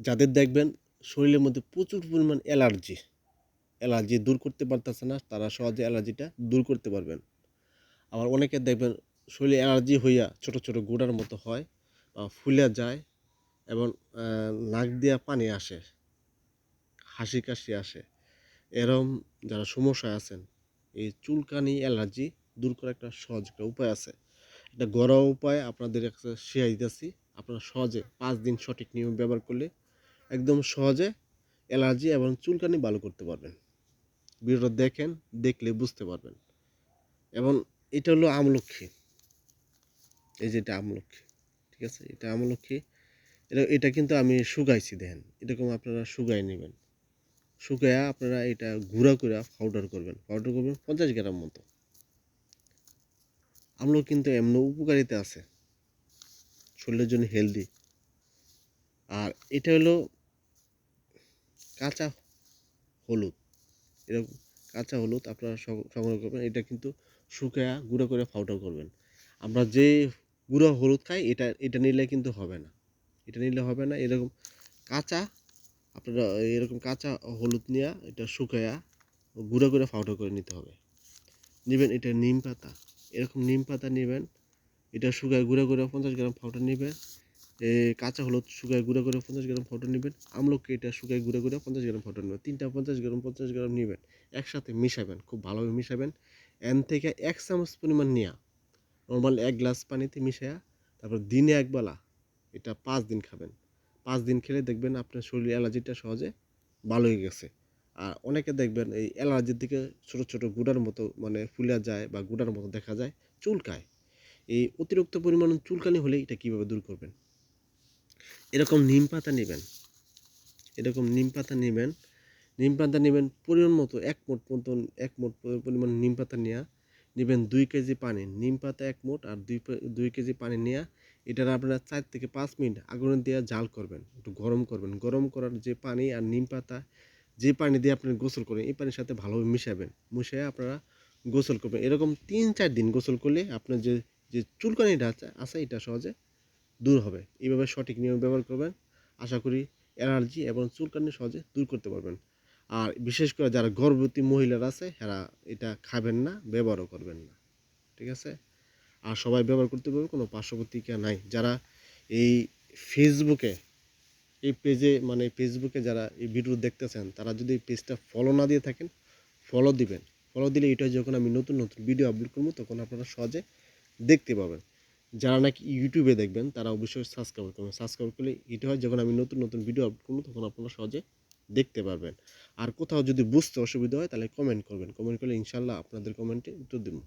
যাদের দেখবেন শরীরের মধ্যে প্রচুর পরিমাণ অ্যালার্জি অ্যালার্জি দূর করতে পারতেছে না, তারা সহজে অ্যালার্জিটা দূর করতে পারবেন। আবার অনেকে দেখবেন শরীরে অ্যালার্জি হইয়া ছোট ছোট গোড়ার মতো হয় বা ফুলে যায় এবং নাক দিয়া পানি আসে, হাসি কাশি আসে। এরম যারা সমস্যায় আছেন, এই চুলকানি, অ্যালার্জি দূর করার একটা সহজ একটা উপায় আছে। একটা ঘরোয়া উপায় আপনাদের কাছে শেয়ার দিতেছি, আপনারা সহজে পাঁচ দিন সঠিক নিয়ম ব্যবহার করলে একদম সহজে অ্যালার্জি এবং চুলকানি ভালো করতে পারবেন। ভিডিওটা দেখেন, দেখলে বুঝতে পারবেন। এবং এটা হলো আমলক্ষী। এই যে এটা আমলক্ষী, ঠিক আছে? এটা আমলক্ষী, এটা এটা কিন্তু আমি শুকাইছি, দেখেন। এরকম আপনারা শুকাই নেবেন। শুকায়া আপনারা এটা গুঁড়া করে পাউডার করবেন। পাউডার করবেন পঞ্চাশ গ্রাম মতো। আমলকি কিন্তু এমন উপকারিতা আছে। শরীরের জন্য হেলদি আর এটা হলো কাঁচা হলুদ। এরকম কাঁচা হলুদ আপনারা সংগ্রহ করবেন। এটা কিন্তু শুকায়া গুঁড়ো করে পাউডার করবেন। আমরা যে গুঁড়ো হলুদ খাই, এটা এটা নিলে কিন্তু হবে না। এটা নিলে হবে না। এরকম কাঁচা, আপনারা এরকম কাঁচা হলুদ নিয়ে এটা শুকায়া গুঁড়ো করে পাউডার করে নিতে হবে। নেবেন এটা নিম পাতা। এরকম নিম পাতা নেবেন। এটা শুকায় গুঁড়ো করে পঞ্চাশ গ্রাম পাউডার নেবেন। কাঁচা হলুদ, শুকায় গুঁড়ো করে পঞ্চাশ গ্রাম ফটো নেবেন। আমলকি এটা শুকায় গুঁড়ো করে পঞ্চাশ গ্রাম ফটো নেবেন। তিনটা পঞ্চাশ গ্রাম পঞ্চাশ গ্রাম নেবেন। একসাথে মিশাবেন, খুব ভালোভাবে মিশাবেন। এন থেকে এক চামচ পরিমাণ নেওয়া নর্মাল এক গ্লাস পানিতে মিশায়া, তারপর দিনে একবেলা এটা পাঁচ দিন খাবেন। পাঁচ দিন খেলে দেখবেন আপনার শরীরে অ্যালার্জিটা সহজে ভালো হয়ে গেছে। আর অনেকে দেখবেন এই অ্যালার্জির দিকে ছোট ছোট গুঁড়ার মতো মানে ফুলে যায় বা গুঁড়ার মতো দেখা যায়, চুলকায়। এই অতিরিক্ত পরিমাণ চুলকানি হলে এটা কীভাবে দূর করবেন? এরকম নিম পাতা নেবেন। এরকম নিম পাতা নেবেন। নিম পাতা নেবেন পরিমাণ মতো, এক মোট মতন, এক মোট পরিমাণ নিম পাতা নেওয়া নেবেন দুই কেজি পানি, নিম পাতা এক মোট আর দুই দুই কেজি পানি নেওয়া এটার আপনারা চার থেকে পাঁচ মিনিট আগুনে দিয়ে জাল করবেন, একটু গরম করবেন। গরম করার যে পানি আর নিম পাতা, যে পানি দিয়ে আপনি গোসল করেন, এই পানির সাথে ভালোভাবে মিশাবেন। মিশিয়ে আপনারা গোসল করবেন। এরকম তিন চার দিন গোসল করলে আপনার যে যে চুলকানিটা আছে আছে এটা সহজে দূর হবে। এইভাবে সঠিক নিয়ম ব্যবহার করবেন। আশা করি অ্যালার্জি এবং চুলকানি সহজে দূর করতে পারবেন। আর বিশেষ করে যারা গর্ভবতী মহিলারা আছে, এরা এটা খাবেন না, ব্যবহারও করবেন না। ঠিক আছে? আর সবাই ব্যবহার করতে পারবে, কোনো পার্শ্ববর্তীকা নাই। যারা এই ফেসবুকে এই পেজে মানে ফেসবুকে যারা এই ভিডিও দেখতেছেন, তারা যদি এই পেজটা ফলো না দিয়ে থাকেন ফলো দিবেন। ফলো দিলে এটা যখন আমি নতুন নতুন ভিডিও আপলোড করব, তখন আপনারা সহজে দেখতে পাবেন। যারা নাকি ইউটিউবে দেখবেন, তারা অবশ্যই সাবস্ক্রাইব করবেন। সাবস্ক্রাইব করলে এটা হয়, যখন আমি নতুন নতুন ভিডিও আপলোড করব, তখন আপনারা সহজে দেখতে পারবেন। আর কোথাও যদি বুঝতে অসুবিধা হয়, তাহলে কমেন্ট করবেন। কমেন্ট করলে ইনশাল্লাহ আপনাদের কমেন্টে উত্তর দেবো।